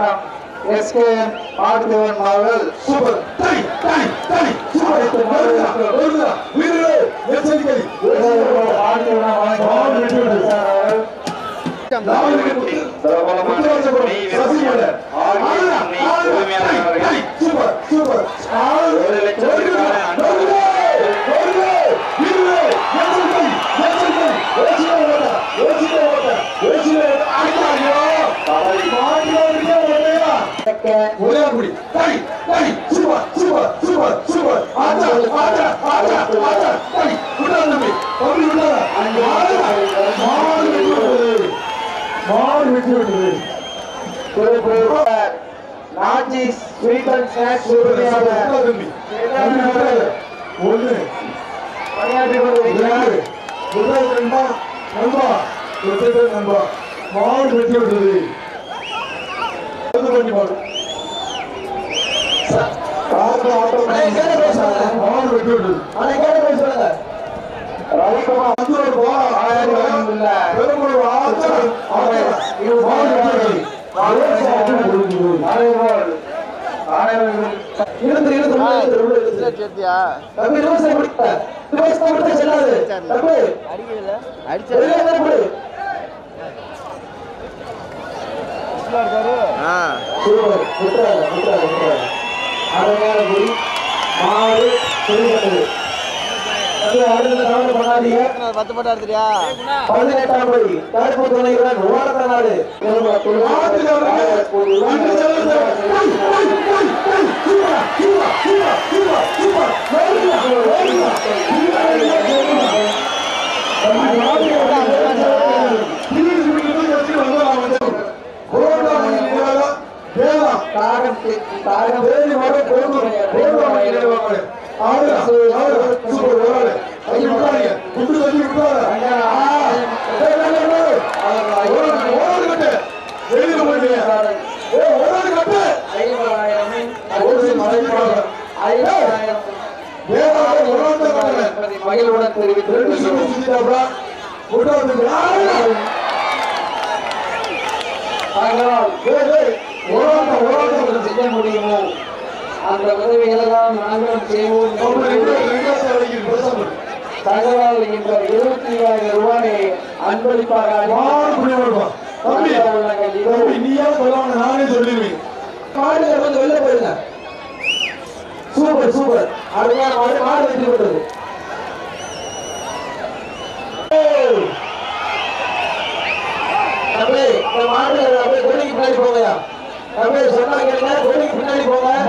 மாடு தீவனம் எஸ்கே மாடு தீவனம் அவர்கள் சூப்பர் தனி தனி. தனி சூப்பர் எச்சரிக்கை வெற்றி பெற்றது. ஓடையா ஒரே குடி தனி தனி சூப்பர் சூப்பர் சூப்பர் சூப்பர் ஆச்சா ஆச்சா ஆச்சா ஆச்சா தனி விடாத தம்பி தம்பி விடாத மாடு மாடு விட்டது. மாடு விட்டது. Tiruppur Nachi sweet and snacks உரிமையாளர் ஒண்ணு பணியாற்றி இரண்டு முதல் நண்பா நண்பா நண்பா. மாடு வெற்றி விட்டது. பண்ணி மாடு காக்கு ஆட்டம் மாடு வெற்றி விட்டது ரவிக்குமார் ஆச்சர் அவர் மாடு ஆணையர்கள் இழுத்து இழுத்து உள்ள இழுத்து உள்ள இழுத்து சேர்த்தியா தம்பி ரிவர்ஸ் பிடிக்க ரிவர்ஸ் பிடிக்க செல்லாது தம்பி அடிக்கல வெளியே வந்து பிடி ஆ சூப்பர் விட்டுறாங்க விட்டுறாங்க விட்டுறாங்க அருமையான குடி மாடு சொல்லிப்பட்டது தம்பி அடுத்த தவறு பண்ணாதீங்க பத்து போட்டா எடுத்துறியா பதினெட்டாம் படி. தடுப்பு துணையுடன் ஓரத்த நாடு தாகம் தாகம் மகிழ்வுடன் தெரிவித்திருக்கிறோம் அந்த உதவிகள் எல்லாம் நாங்களும் செய்வோம். தகவல் என்ற இருபத்தி ஐயாயிரம் ரூபாயை அன்பளிப்பாக நானே சொல்லிடுவேன். மாடு வந்து வெளில போயிருங்க சூப்பர் சூப்பர். அருமையான மாடு மாடு வெற்றி பெற்றது தம்பி இந்த மாடு அப்படியே கொடிக்கு பின்னாடி போங்கயா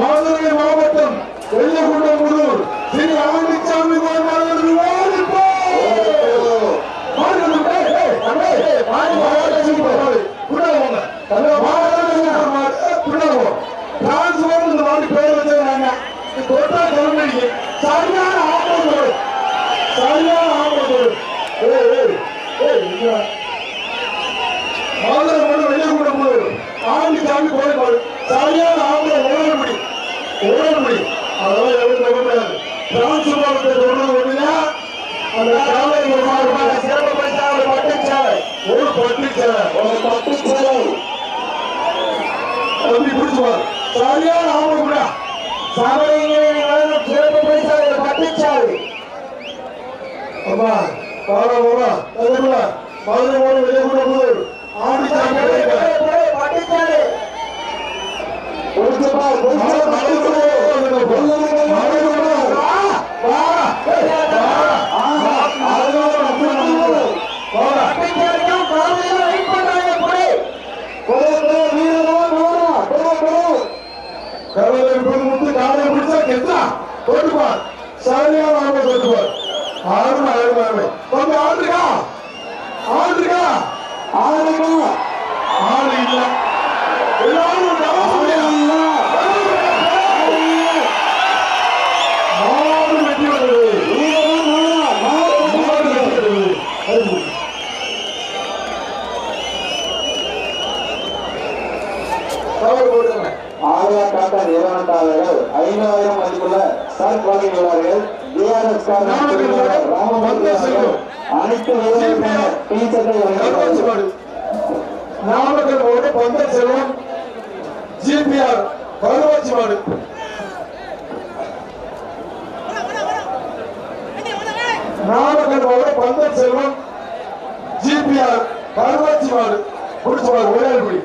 மதுரை மாவட்டம் வெள்ளகுண்டமுதூர் ஸ்ரீ ஆண்டிச்சாமி கோயில் சரியான ஆப்பம் சரியான ஆப்பம் மதுரை மட்டும் வெள்ளகுண்டமுதூர் ஆண்டிச்சாமி கோயில் சரியான ஆப்பம் ஓடமுடி ஓடமுடி அதெல்லாம் எவ்வளவு நம்ப முடியாது டிரான்ஸ்போர்ட் சொல்றது ஒண்ணுல அந்த சாலை ஒரு மாறுபாடு சிறப்பு பரிசா ஒரு பட்டுச்சாலை ஒரு பட்டுச்சாலை ஒரு பட்டுச்சாலை அப்படி பிடிச்சுவார் சரியான ஆவணம் கூட சிறப்பு அம்மா பாரா மதுரை வெளியே போது ஆண்டி பட்டுச்சாலையும் இப்போது முத்து காலை பிடிச்சா கெத்தா? தொட்டுப்பார் சரியான ஆமை தொட்டுப்பார் ஆறுமை ஆறுமை ஆமை வந்து ஆண்டுக்கா ஆண்டுக்கா ஆடுக்கா ஆடு இல்ல. எல்லாரும் கவனம் மாடு வெட்டி வருது மாடு வெட்டி வருது கவர் போடுங்க ஆர்யா டாடா நிறுவனத்தாளர்கள் ஐந்தாயிரம் மதிப்புள்ள சர்க் வழங்கியுள்ளார்கள் ஜிஆர்எஸ் அனைத்து ஷர்ட்டை வழங்கியுள்ளார்கள் நாமக்கல் பந்தல் செல்வம் ஜிபிஆர் கருவாச்சி மாடு. நாமக்கல் மாவட்டம் பந்தன் செல்வம் ஜிபிஆர் கருவாச்சி மாடு. முடிச்ச மாடு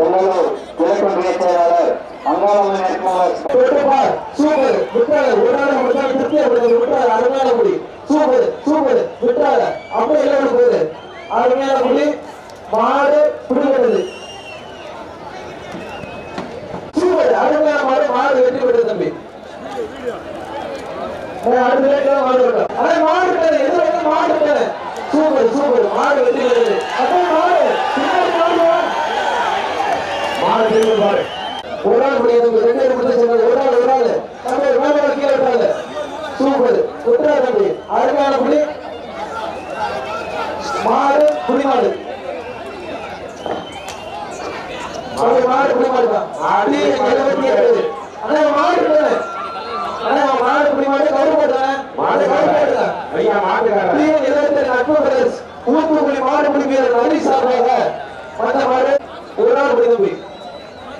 பொங்கலூர் கிழக்கு செயலாளர் அங்காளம்மன் வேட்பாளர் தொட்டுப்பார் சூப்பர் விட்டாத ஒரு நாள் மட்டும் திருப்தியா கொடுத்தது விட்டாத அருமையான குடி சூப்பர் சூப்பர் விட்டாத அப்படியே எல்லாம் போகுது அருமையான குடி மாடு பிடிபட்டது. சூப்பர் அருமையான மாடு மாடு வெற்றி பெற்றது தம்பி. ஏய், அடுத்த லேட்ல மாடு விட்டோம் அதே மாடு விட்டது எதிர மாடு விட்டது சூப்பர் சூப்பர் மாடு வெற்றி பெற்றது அப்படியே மாடு பின்னாடி மாடு வா. மாடு திரும்ப பாரு ஒரு ஆள் முடியாது உங்க ரெண்டு பேரும் மட்டும் சொன்னது ஒரு ஆள் ஒரு ஆள் தம்பி மேல மேல கீழே விட்டாங்க சூப்பர் விட்டுறா தம்பி அருமையான புலி மாடு புலி மாடு அப்படி மாடு புலி மாடு தான் அடி எழுபத்தி ஏழு அண்ணா மாடு விட்டானே அண்ணா மாடு புலி மாடு கவுரு போட்டானே மாடு கவுரு போட்டுதான் ஐயா மாட்டுக்காரர் புலியை நிலையத்தில் நட்பு பிரதர்ஸ் ஊத்துக்குழி மாடு புலி வீரர் நன்றி சார்பாக மற்ற மாடு ஒரு நாள் புலி தம்பி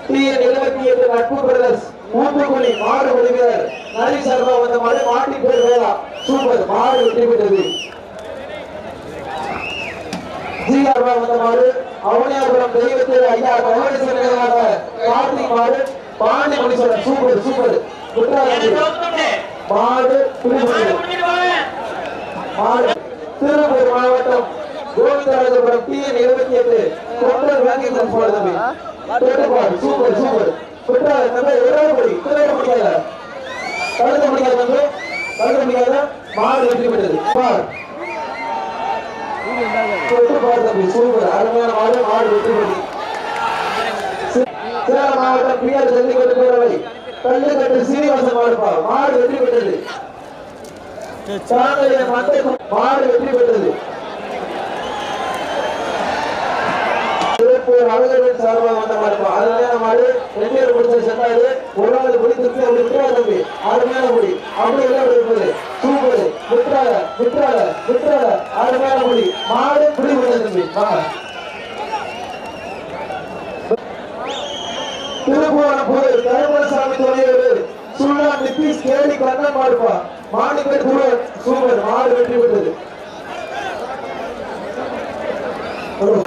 டிஎன் எழுபத்தி எட்டு நட்பு பிரதர்ஸ் ஊத்துக்குழி மாடு நன்றி சார்பாக வந்த மாடு மாட்டின் பேர் வேளா சூப்பர். மாடு வெற்றி பெற்றது ஜிஆர் வந்த மாடு அவனியாபுரம் தெய்வத்தில் ஐயா கமலேஸ்வரர் நினைவாக கார்த்திக் மாடு பாண்டி மணீஸ்வரன் சூப்பர் சூப்பர். குற்றாலம் மாடு புலிமுடி மாடு. திருப்பூர் மாவட்டம் கோவிந்தராஜபுரம் டிஎன் இருபத்தி எட்டு. கொண்டல் வேங்கை சூப்பர் சூப்பர். குற்றால தம்பி ஒரே படி திரையிட முடியாத தடுக்க முடியாது வந்து தடுக்க முடியாத மாடு வெற்றி பெற்றது பார் தம்பி சூப்பர். அருமையான மாடு மாடு வெற்றி பெற்றது சி- சேலம் மாவட்டம் பிஆர் ஜல்லிக்கட்டு பேரவை கல்லுக்கட்டு சீனிவாசன் மாடுப்பா மாடு வெற்றி பெற்றது மாடு வெற்றி பெற்றது திருப்பூர் அழகரின் சார்பாக வந்த மாடுப்பா அருமையான மாடு ரெண்டு பேர் முடிச்ச ஒரு நாள் குடி திருப்பி அப்படி விட்டுறா தம்பி. அருமையான குடி அப்படி எல்லாம் இருப்பது சூப்பர் விட்டுறாத விட்டுறாத விட்டுறாத அருமையான குடி மாடு குடி விட்டது தம்பி. வாங்க திருப்புவனப்பூர் கருமலசாமி துணையோடு சுல்லா நிதிஷ் கேலி கண்ணன் மாடுப்பா. மாடு பெற்று சூப்பர். மாடு வெற்றி பெற்றது. ஒரு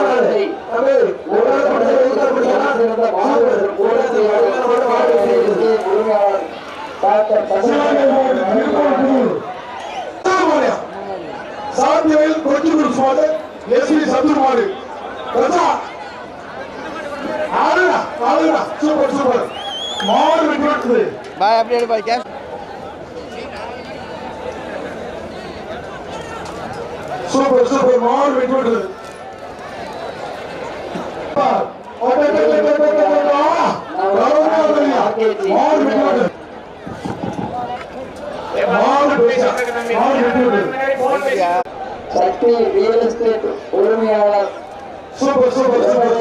மாடு. தம்பி, ஒரு ஆள் மட்டும் எழுத முடியுமா? சூப்பர். ஒரு ஆள் அருமையான மாடு, மாடு வெற்றி பெற்றது. உரிமையாளர் டாக்டர் சிவகங்கை மாவட்டம் திருப்பூர் மாடியா சாத்தியவையில் கொச்சிக்குடி மாடு எஸ்பி சத்துரு மாடு ரசா ஆடுடா ஆடுடா சூப்பர் சூப்பர் மாடு வெட்டி விட்டது பாய் அப்படியே பாய் கேஷ் சூப்பர் சூப்பர் மாடு விட்டது மாடு வெட்டி விட்டது மாடு பேச மாடு வெட்டி விட்டது சக்தி ரியல் எஸ்டேட் உரிமையாளர் super super super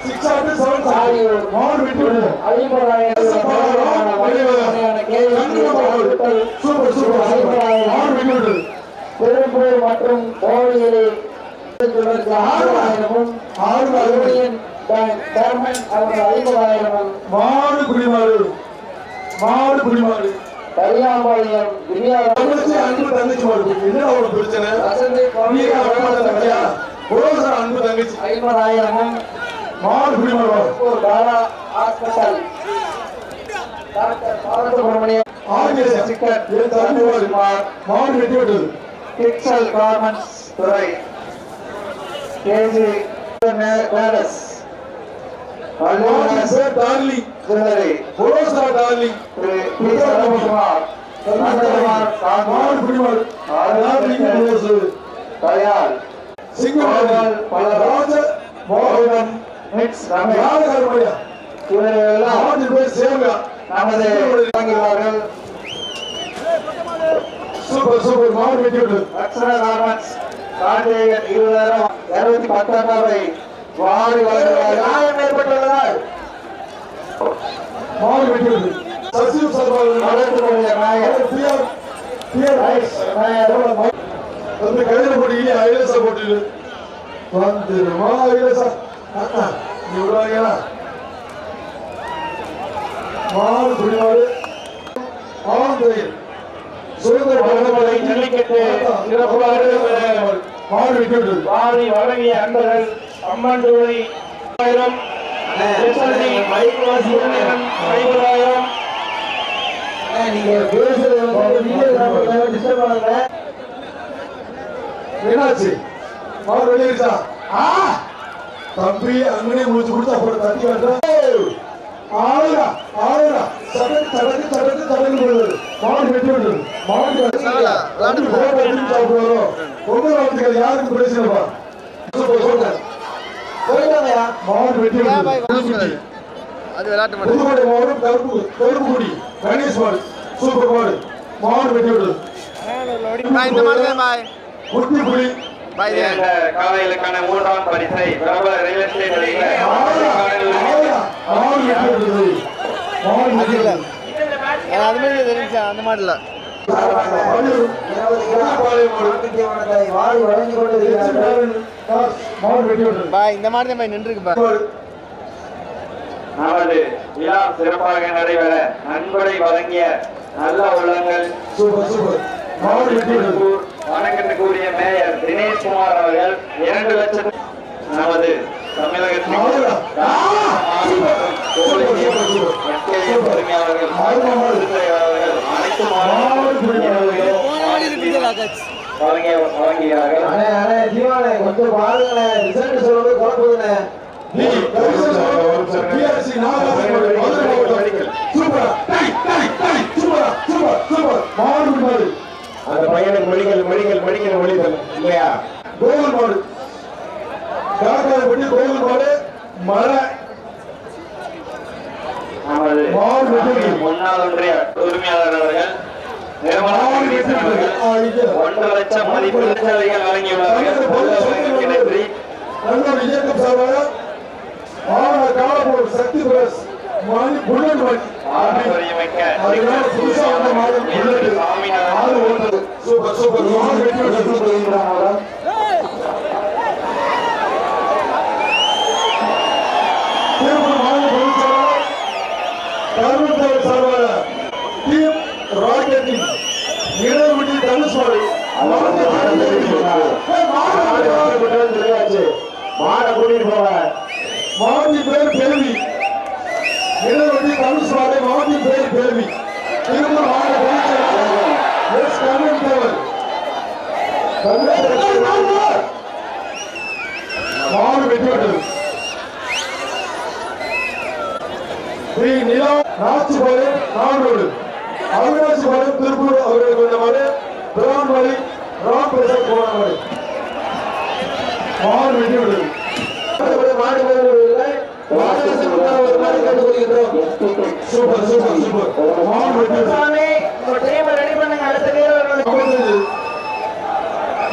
six hundred seven மாடு வெட்டி விட்டது சூப்பர் சூப்பர் சூப்பர் மாடு வெட்டி திருப்பூர் மற்றும் கோவிலில் ஆயிரமும் யூனியன் பேங்க் சேர்மன் அவர்கள் ஐம்பதாயிரமும் மாடு குடிமாடு மாடு தங்கச்சி. மாடு என்ன ஒரு பிரச்சனை புரோசர் அன்பு தங்கச்சி. ஐம்பதாயிரமும் வா. Tiruppur Tara hospital doctor Balasubramaniam RKS chicken என் தம்பி மாடு மாடு வெட்டி விட்டது பிக்சல் கார்மெண்ட்ஸ் துறை. கேஜி மேடஸ் மாடு பேர் டார்லி. ஜுவல்லரி புரோசர் டார்லி. திரு பி சரவணகுமார் டார்லிங் புரோசர் தயார். சிங்கமாடு ராஜ மோகன் மிக்ஸ் ரமேஷ் யாரு இவர்கள் எல்லாம் மாடு பேர் சேவகா நமது வாங்குகிறார்கள் சூப்பர் சூப்பர் மாடு வெட்டி விட்டது அக்ஷர கார்மெண்ட்ஸ் கார்த்திகேயன் இருபதாயிரம் இருநூத்தி பத்தாயிரம் ரூபாய் வாரி வழங்குகிறார் காயம் ஏற்பட்டுள்ளதால் மாடு வெட்டுவது சசிவ் சார்பாக நடந்து கொண்ட நாயகர் பிஆர் பிஆர் வந்து கையில போட்டு ஐலசா போட்டு வந்துருமா ஐலசா மாடு ஆந்திரையில் சுதந்திர பரமலை ஜல்லிக்கட்டு மாடு வெட்டி வாரி வழங்கிய அன்பர்கள் அம்மன் தொழிலை ஆயிரம் நீங்க பேசுறது டிஸ்டர்ப் பண்ணுங்க என்னாச்சு? மாடு வெளியிருச்சா ஆ? தம்பி அங்கனே முடிச்சு கொடுத்து அப்புறம் தட்டி காட்டுறேன் ஆளுடா ஆளுடா. சடக்கு சடக்கு சடக்கு சடக்கு போடுவது மாடு வெட்டி மாடு வெட்டி சாப்பிடுவாரோ ரொம்ப வாழ்த்துக்கள் யாருக்கு பிரச்சனைப்பா மாடு வெட்டி விடுறது அது விளையாட்டு புதுக்கோட்டை மாவட்டம் கருப்பு கருப்புக்குடி கணேஷ் மாடு. சூப்பர் மாடு. மாடு வெட்டி இந்த மாதிரி பாய். காலையிலுக்கான மூன்றாம் பரிசை பிரபல ரியல் எஸ்டேட் அது மாதிரி தெரிஞ்சா அந்த மாதிரி இல்லை இந்த மாதிரி தான் மாடு நமது விழா சிறப்பாக நடைபெற நன்கொடை வழங்கிய நல்ல உள்ளங்கள் வணக்கத்துக்குரிய மேயர் தினேஷ்குமார் அவர்கள் இரண்டு லட்சம் நமது தமிழகத்தின் அவர்கள் அனைத்து வழங்கிய வழங்குகிறார்கள் அண்ணே அண்ணே ஜீவானே கொஞ்சம் பாருங்களேன் ரிசல்ட் சொல்றது குழப்பதுண்ணே நீ பையனுக்கு மெடிக்கல் மெடிக்கல் மெடிக்கல் மெடிக்கல் இல்லையா? காக்காரப்பட்டி கோகுல் மாடு மழை நமது மாடு வெட்டி முன்னாள் ஒன்றிய உரிமையாளர் அவர்கள். ஒன்றரை லட்சம் மதிப்பு வழங்கியுள்ளார்கள். சக்தி பிரஸ். சூப்பர் சூப்பர் மாடு வெட்டி விடுறது திருப்பூர் மாநில பொதுச்செயலாளர் கருமத்தேவர் சார்பாக டீம் ராக்கெட்டிங் இடைவெளி தனுஷ்மாடு மாடை கூட்டிட்டு போவ மாவட்டி பேர் கேள்வி இடைவெளி தனுஷ்மாடு மாவட்டி பேர் கேள்வி திருப்பூர் மாநில பொதுச்செயலாளர் எஸ் கருமத்தேவர் மாடு வெட்டி விட்டது. ஸ்ரீ நிலா நாச்சிபாளையம் நாடோடு அவினாசிபாளையம் திருப்பூர் அவர்களுக்கு வந்த மாதிரி பிரான் வழி ராம் பிரசாத் போன மாதிரி மாடு ஒரு மாடு கேட்டுக்கொள்கின்றோம் சூப்பர் சூப்பர் சூப்பர். மாடு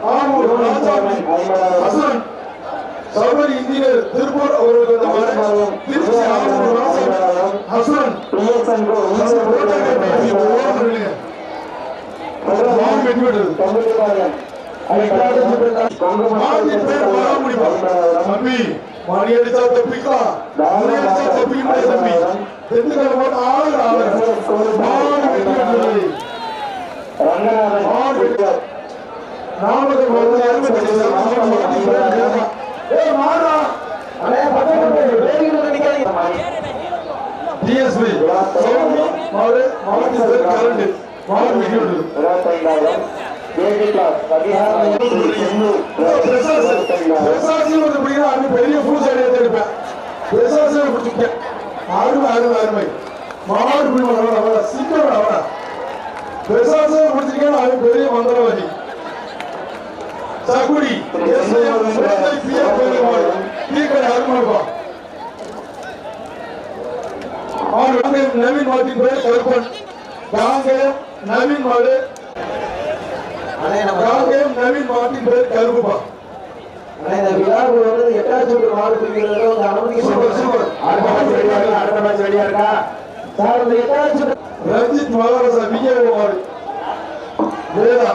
சென்னை கருப்பு. திருப்பூர் விடுது. திருச்சி ஹசன். தம்பி, மணி அடிச்சா தப்பிக்கலாம். மணி அடிச்சா தப்பிக்க முடியாது தம்பி. திண்டுக்கல் போட்டு ஆளுங்க ஆளுங்க. மாடு வேடிக்கை நிக்காதீங்க டிஎஸ்பி சௌமி மாட்டின் பேர் கரண்ட் மாடு வெட்டி விடுறது. பிரசாசி வந்து பிடிக்கிறா, அது பெரிய பிரசாசியை பிடிச்சிருக்கேன் அருமை அருமை அருமை அவட சீக்கிரம் பிரசாசம் முடிச்சிருக்கேன் அவன் பெரிய மந்திரவாதி சகுடி நவீன் மாட்டின் பேர் கருப்பன். காங்கேயம் நவீன் மாடு காங்கேயம் நவீன் மாட்டின் பேர் அண்ணே இந்த விழாவுக்கு வந்து எட்டாவது சுற்று மாடு பிடிக்கிறது வந்து அனுமதிக்க சூப்பர் சூப்பர். அடுத்த மேட்ச் ரெடியா இருக்கா? சார் இந்த எட்டாவது சுற்று. ரஞ்சித் மகாராஜா விஜய் மாடு வேதா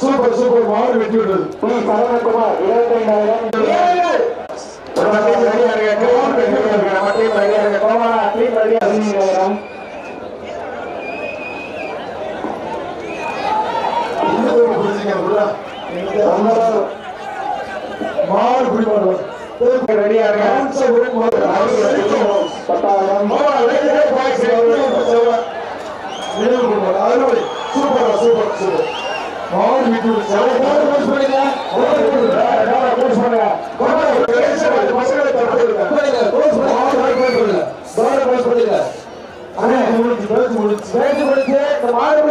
சூப்பர் சூப்பர் மாடு வெட்டி விட்டது. பி. சரவணகுமார் இருபத்தைந்தாயிரம் நம்ம டீம் ரெடியா இருக்க. கோமாளா டீம் ரெடியா और भी कुछ और कुछ पड़ेगा और कुछ ज्यादा कुछ पड़ेगा और कैसे मसाले तोड़ देगा पड़ेगा कुछ और कुछ पड़ेगा और कुछ पड़ेगा अरे मुझे मुझे मुझे मुझे मार